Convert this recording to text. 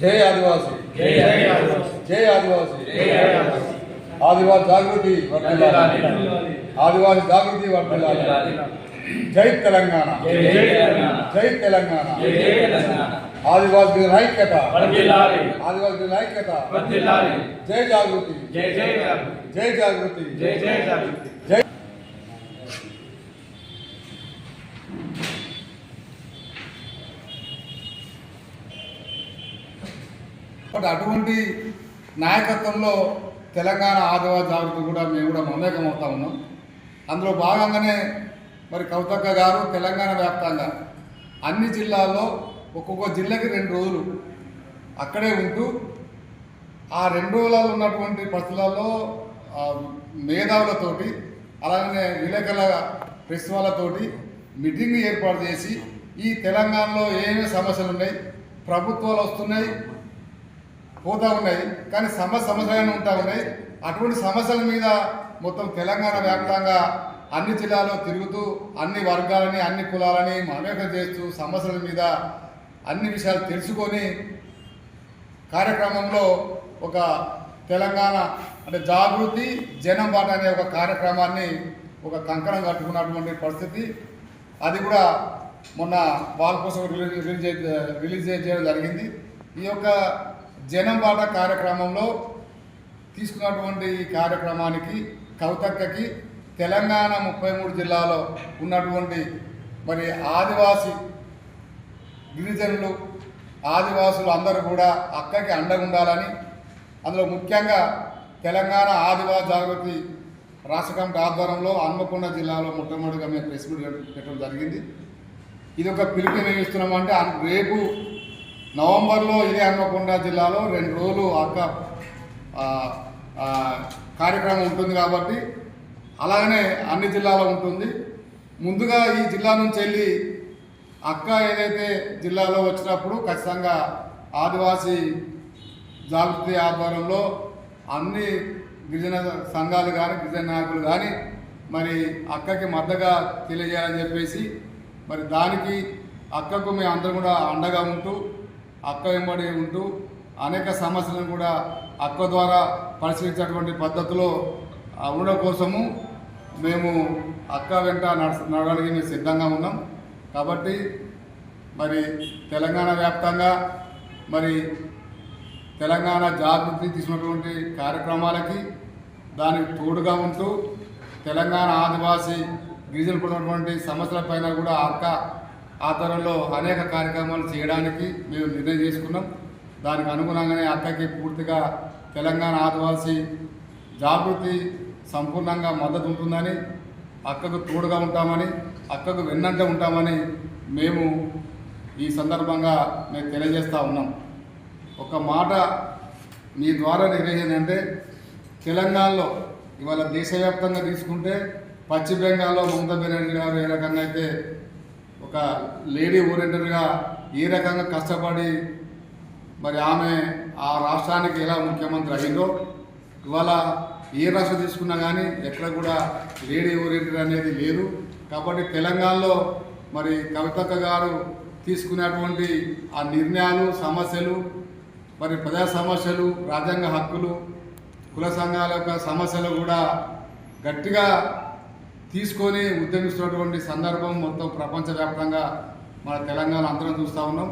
జై ఆదివాసి జై జై ఆదివాసి. జై ఆదివాసి జై ఆదివాసి. ఆదివాసి జాగృతి వర్ధిల్లాలి. వర్ధిల్లాలి. ఆదివాసి జాగృతి వర్ధిల్లాలి. జై తెలంగాణ జై జై తెలంగాణ. జై తెలంగాణ జై జై తెలంగాణ. ఆదివాసి బట్ అటువంటి నాయకత్వంలో తెలంగాణ ఆదివాసి జాగృతి కూడా మేము కూడా మమేకం అవుతా ఉన్నాం. అందులో భాగంగానే మరి కవితక్క గారు తెలంగాణ వ్యాప్తంగా అన్ని జిల్లాల్లో ఒక్కొక్క జిల్లాకి రెండు రోజులు అక్కడే ఉంటూ ఆ రెండు రోజులలో ఉన్నటువంటి పరిస్థితులలో మేధావులతోటి అలాగనే విలేకరుల ప్రెస్ వాళ్ళతోటి మీటింగ్ ఏర్పాటు చేసి ఈ తెలంగాణలో ఏమేమి సమస్యలు ఉన్నాయి ప్రభుత్వాలు వస్తున్నాయి పోతా ఉన్నాయి. కానీ సమస్య సమస్యలను ఉంటా ఉన్నాయి. అటువంటి సమస్యల మీద మొత్తం తెలంగాణ వ్యాప్తంగా అన్ని జిల్లాల్లో తిరుగుతూ అన్ని వర్గాలని అన్ని కులాలని మమేకం చేస్తూ సమస్యల మీద అన్ని విషయాలు తెలుసుకొని కార్యక్రమంలో ఒక తెలంగాణ అంటే జాగృతి జనం బాట అనే ఒక కార్యక్రమాన్ని ఒక కంకణం కట్టుకున్నటువంటి పరిస్థితి. అది కూడా మొన్న వాళ్ళ కోసం రిలీజ్ రిలీజ్ రిలీజ్ చేయడం జరిగింది. ఈ యొక్క జనం బాట కార్యక్రమంలో తీసుకున్నటువంటి ఈ కార్యక్రమానికి కవితక్కకి తెలంగాణ ముప్పై మూడు జిల్లాలో ఉన్నటువంటి మరి ఆదివాసి గిరిజనులు ఆదివాసులు అందరూ కూడా అక్కకి అండగా ఉండాలని అందులో ముఖ్యంగా తెలంగాణ ఆదివాసి జాగృతి రాష్ట్ర కమిటీ ఆధ్వర్యంలో హన్మకొండ జిల్లాలో మొట్టమొదటిగా మేము ప్రెస్ మీట్ పెట్టడం జరిగింది. ఇది ఒక పిలుపు నిర్వహిస్తున్నామంటే రేపు నవంబర్లో ఇదే హన్మకొండ జిల్లాలో రెండు రోజులు అక్క కార్యక్రమం ఉంటుంది కాబట్టి అలాగనే అన్ని జిల్లాలో ఉంటుంది. ముందుగా ఈ జిల్లా నుంచి వెళ్ళి అక్క ఏదైతే జిల్లాలో వచ్చినప్పుడు ఖచ్చితంగా ఆదివాసీ జాగృతి ఆధ్వర్యంలో అన్ని గిరిజన సంఘాలు కానీ గిరిజన నాయకులు కానీ మరి అక్కకి మద్దగా తెలియజేయాలని చెప్పేసి మరి దానికి అక్కకు మేము అందరం కూడా అండగా ఉంటూ అక్క వెంబడి ఉంటూ అనేక సమస్యలను కూడా అక్క ద్వారా పరిశీలించేటువంటి పద్ధతిలో ఉండడం కోసము మేము అక్క వెంట నడవడానికి మేము సిద్ధంగా ఉన్నాం. కాబట్టి మరి తెలంగాణ వ్యాప్తంగా మరి తెలంగాణ జాగృతి తీసుకున్నటువంటి కార్యక్రమాలకి దానికి తోడుగా ఉంటూ తెలంగాణ ఆదివాసీ గిరిజనులు ఉన్నటువంటి సమస్యలపైన కూడా అక్క ఆధ్వర్యంలో అనేక కార్యక్రమాలు చేయడానికి మేము నిర్ణయం చేసుకున్నాం దానికి అనుగుణంగానే అక్కకి పూర్తిగా తెలంగాణ ఆదివాసీ జాగృతి సంపూర్ణంగా మద్దతు ఉంటుందని అక్కకు తోడుగా ఉంటామని అక్కకు వెన్నంటే ఉంటామని మేము ఈ సందర్భంగా మేము తెలియజేస్తూ ఉన్నాం. ఒక మాట మీ ద్వారా నిర్వహించిందంటే తెలంగాణలో ఇవాళ దేశవ్యాప్తంగా తీసుకుంటే పశ్చిమ బెంగాల్లో మమతా బెనర్జీ గారు ఏ రకంగా అయితే ఒక లేడీ ఓరియంటెడ్గా ఏ రకంగా కష్టపడి మరి ఆమె ఆ రాష్ట్రానికి ఎలా ముఖ్యమంత్రి అయిందో ఇవాళ ఏ రాష్ట్రం తీసుకున్నా కానీ ఎక్కడ కూడా లేడీ ఓరియంటెడ్ అనేది లేదు. కాబట్టి తెలంగాణలో మరి కవితక్క గారు తీసుకున్నటువంటి ఆ నిర్ణయాలు సమస్యలు మరి ప్రజా సమస్యలు రాజ్యాంగ హక్కులు కుల సంఘాల యొక్క సమస్యలు కూడా గట్టిగా తీసుకొని ఉద్యమిస్తున్నటువంటి సందర్భం మొత్తం ప్రపంచవ్యాప్తంగా మన తెలంగాణ అందరం చూస్తూ ఉన్నాం.